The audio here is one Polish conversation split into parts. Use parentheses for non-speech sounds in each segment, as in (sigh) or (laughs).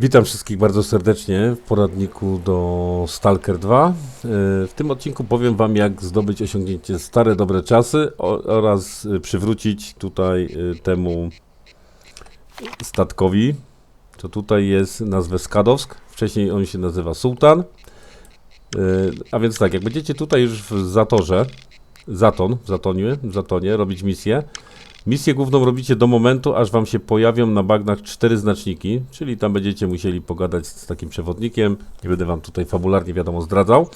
Witam wszystkich bardzo serdecznie w poradniku do Stalker 2. Yy, W tym odcinku powiem Wam, jak zdobyć osiągnięcie stare, dobre czasy oraz y, przywrócić tutaj y, temu statkowi, to tutaj jest nazwę Skadowsk. Wcześniej on się nazywa Sultan. A więc tak, jak będziecie tutaj już w Zatorze, Zaton, w Zatonie, w Zatonie robić misję, Misję główną robicie do momentu, aż wam się pojawią na bagnach cztery znaczniki, czyli tam będziecie musieli pogadać z takim przewodnikiem. Nie będę wam tutaj fabularnie wiadomo zdradzał.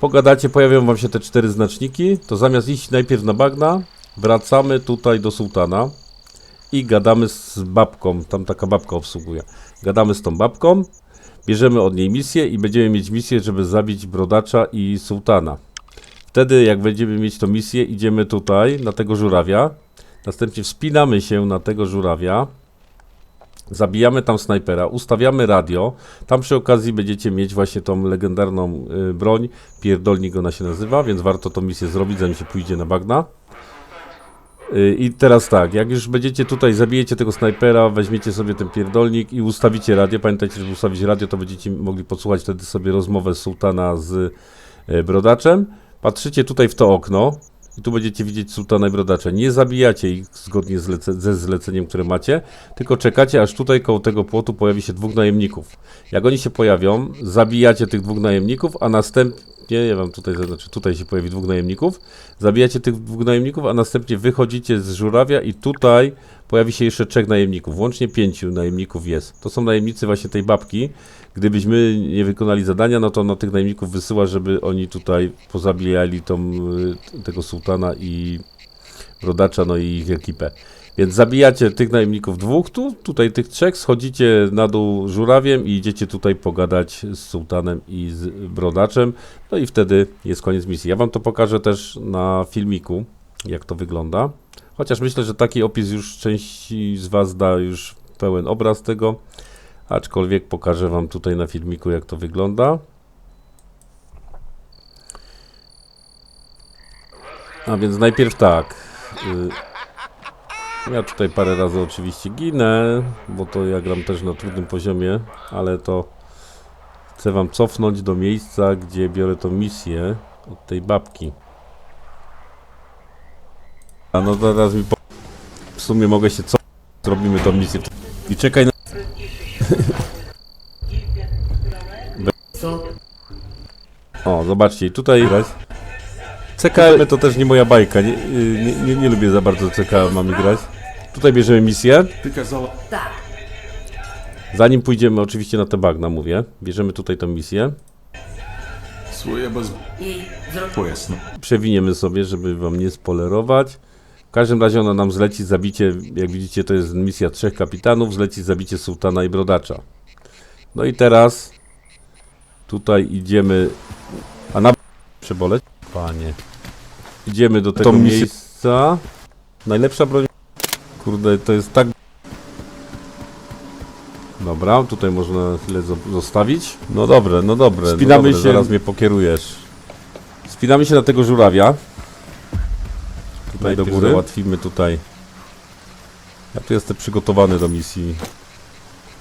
Pogadacie, pojawią wam się te cztery znaczniki, to zamiast iść najpierw na bagna, wracamy tutaj do sułtana i gadamy z babką. Tam taka babka obsługuje. Gadamy z tą babką, bierzemy od niej misję i będziemy mieć misję, żeby zabić brodacza i sułtana. Wtedy, jak będziemy mieć tą misję, idziemy tutaj na tego żurawia. Następnie wspinamy się na tego żurawia, zabijamy tam snajpera, ustawiamy radio. Tam przy okazji będziecie mieć właśnie tą legendarną y, broń. Pierdolnik ona się nazywa, więc warto tą misję zrobić, zanim się pójdzie na bagna. Y, I teraz tak, jak już będziecie tutaj, zabijecie tego snajpera, weźmiecie sobie ten pierdolnik i ustawicie radio. Pamiętajcie, żeby ustawić radio, to będziecie mogli podsłuchać wtedy sobie rozmowę sułtana z y, brodaczem. Patrzycie tutaj w to okno, i tu będziecie widzieć sułtana i brodacza. Nie zabijacie ich zgodnie z lece- ze zleceniem, które macie, tylko czekacie, aż tutaj koło tego płotu pojawi się dwóch najemników. Jak oni się pojawią, zabijacie tych dwóch najemników, a następnie, ja wam tutaj zaznaczę, tutaj się pojawi dwóch najemników, zabijacie tych dwóch najemników, a następnie wychodzicie z żurawia i tutaj pojawi się jeszcze trzech najemników. Łącznie pięciu najemników jest. To są najemnicy właśnie tej babki. Gdybyśmy nie wykonali zadania, no to ona tych najemników wysyła, żeby oni tutaj pozabijali tą, y, tego sułtana i brodacza, no i ich ekipę. Więc zabijacie tych najemników dwóch tu, tutaj tych trzech, schodzicie na dół żurawiem i idziecie tutaj pogadać z sułtanem i z brodaczem, no i wtedy jest koniec misji. Ja wam to pokażę też na filmiku, jak to wygląda. Chociaż myślę, że taki opis już części z was da już pełen obraz tego. Aczkolwiek pokażę Wam tutaj na filmiku, jak to wygląda. A więc najpierw tak. y, Ja tutaj parę razy oczywiście ginę, bo to ja gram też na trudnym poziomie, ale to chcę Wam cofnąć do miejsca, gdzie biorę tą misję od tej babki. A no teraz mi po... W sumie mogę się co... Zrobimy tą misję. I czekaj na... Co? O, zobaczcie, tutaj grać. CKM to też nie moja bajka, nie, nie, nie, nie lubię za bardzo CKM-ami grać. Tutaj bierzemy misję. Ty kazała... Tak. Zanim pójdziemy oczywiście na te bagna, mówię, bierzemy tutaj tą misję. Swoje bez... I zrób... Pojasno. Przewiniemy sobie, żeby wam nie spolerować. W każdym razie ona nam zleci zabicie, jak widzicie to jest misja trzech kapitanów, zleci zabicie sułtana i brodacza. No i teraz tutaj idziemy, a na przeboleć? Panie. Idziemy do tego miejsca. Najlepsza broń. Kurde, to jest tak. Dobra, tutaj można zo- zostawić. No dobre, no dobre. Spinamy no dobre, się- Zaraz mnie pokierujesz. Spinamy się na tego żurawia. Tutaj do góry. za- Załatwimy tutaj. Ja tu jestem przygotowany do misji.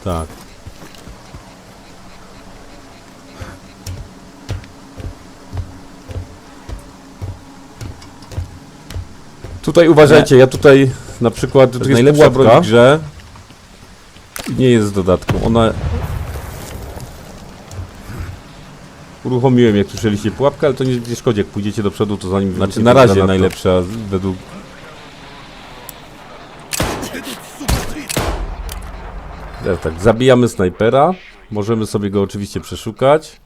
Tak. Tutaj uważajcie, ja tutaj na przykład tu jest najlepsza pułapka broń w grze. Nie jest dodatku. Ona Uruchomiłem, jak słyszeliście, pułapkę, ale to nie, nie szkodzi, jak pójdziecie do przodu, to zanim... Znaczy, na razie to- najlepsza według... Ja, tak, zabijamy snajpera, możemy sobie go oczywiście przeszukać.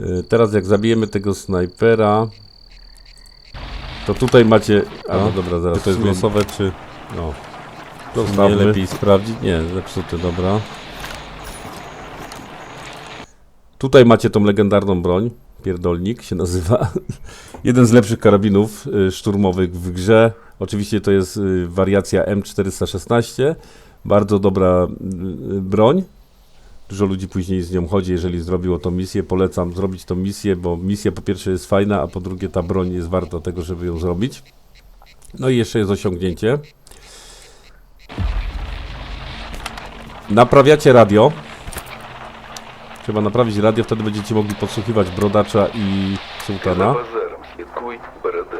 Y, Teraz jak zabijemy tego snajpera, to tutaj macie... A no, dobra, zaraz, to jest sumie- losowe, czy... No. Nie Zostawmy. lepiej sprawdzić. Nie, zepsuty, dobra. Tutaj macie tą legendarną broń. Pierdolnik się nazywa. (laughs) Jeden z lepszych karabinów y, szturmowych w grze. Oczywiście to jest y, wariacja M416. Bardzo dobra y, y, broń. Dużo ludzi później z nią chodzi, jeżeli zrobiło tą misję. Polecam zrobić tą misję, bo misja po pierwsze jest fajna, a po drugie ta broń jest warta tego, żeby ją zrobić. No i jeszcze jest osiągnięcie. Naprawiacie radio. Trzeba naprawić radio, wtedy będziecie mogli podsłuchiwać Brodacza i За Sułtana. базаром слідкуй, борода.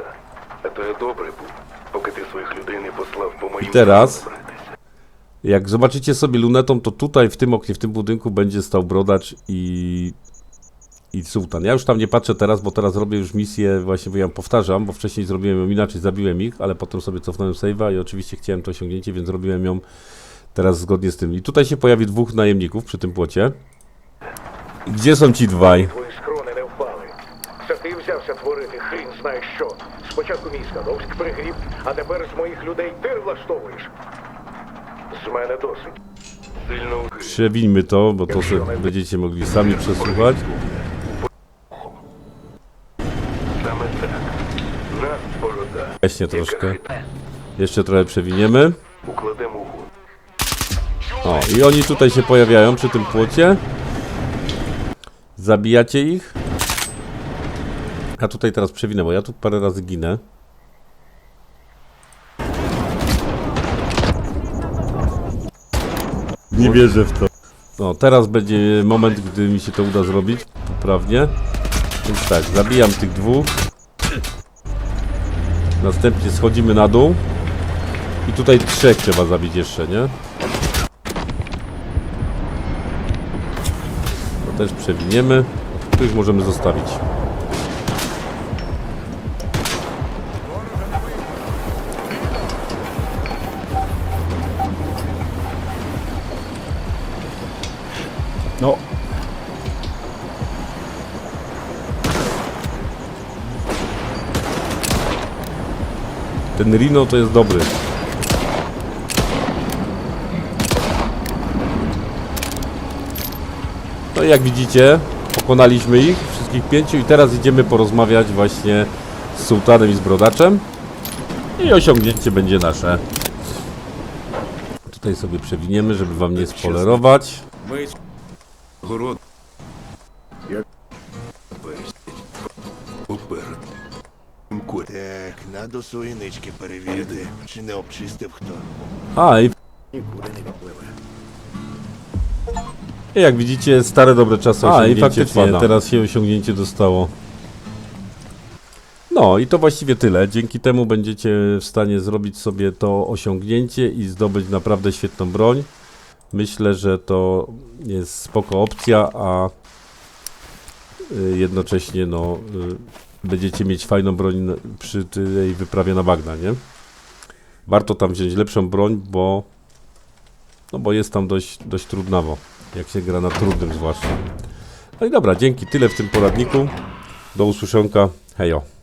А то я добрий був, поки ти своїх людей не послав по моїм teraz? справам братися. Jak zobaczycie sobie lunetą, to tutaj w tym oknie, w tym budynku będzie stał Brodacz i, i Sułtan. Ja już tam nie patrzę teraz, bo teraz robię już misję, właśnie bo ja ją powtarzam, bo wcześniej zrobiłem ją inaczej, zabiłem ich, ale potem sobie cofnąłem save'a i oczywiście chciałem to osiągnięcie, więc zrobiłem ją teraz zgodnie z tym. I tutaj się pojawi dwóch najemników przy tym płocie. I Gdzie są ci dwaj? Твої скрони не впали. Це ти взявся творити хрін знає що. Спочатку мій Скадовськ пригрів, а тепер з моїх людей ти влаштовуєш. З мене досить. Сильно вгри. Przewińmy to, bo to sobie będziecie mogli sami przesłuchać. Саме так. Нас, борода. Właśnie яка troszkę. хитра. Jeszcze trochę przewiniemy. Укладемо угод. O, i oni tutaj się pojawiają przy tym płocie. Zabijacie ich. A tutaj teraz przewinę, bo ja tu parę razy ginę. Nie wierzę w to. No, teraz będzie moment, gdy mi się to uda zrobić poprawnie. Więc tak, zabijam tych dwóch. Następnie schodzimy na dół. I tutaj trzech trzeba zabić jeszcze, nie? To też przewiniemy. Tu już możemy zostawić. Ten Rino to jest dobry. No i jak widzicie, pokonaliśmy ich, wszystkich pięciu i teraz idziemy porozmawiać właśnie z sułtanem i z brodaczem. I osiągnięcie będzie nasze. Tutaj sobie przewiniemy, żeby wam nie spolerować. Ми Кот. Так, надо суєнички перевірити, чи не обчистив хто. A i Нікуди не відпливе. I jak widzicie, stare dobre czasy A, i osiągnięcie faktycznie, wpada. teraz się osiągnięcie dostało. No i to właściwie tyle. Dzięki temu będziecie w stanie zrobić sobie to osiągnięcie i zdobyć naprawdę świetną broń. Myślę, że to jest spoko opcja, a y, jednocześnie no, y, będziecie mieć fajną broń przy tej wyprawie na bagna, nie? Warto tam wziąć lepszą broń, bo no bo jest tam dość, dość trudnawo, jak się gra na trudnym zwłaszcza. No i dobra, dzięki, tyle w tym poradniku. Do usłyszonka, hejo.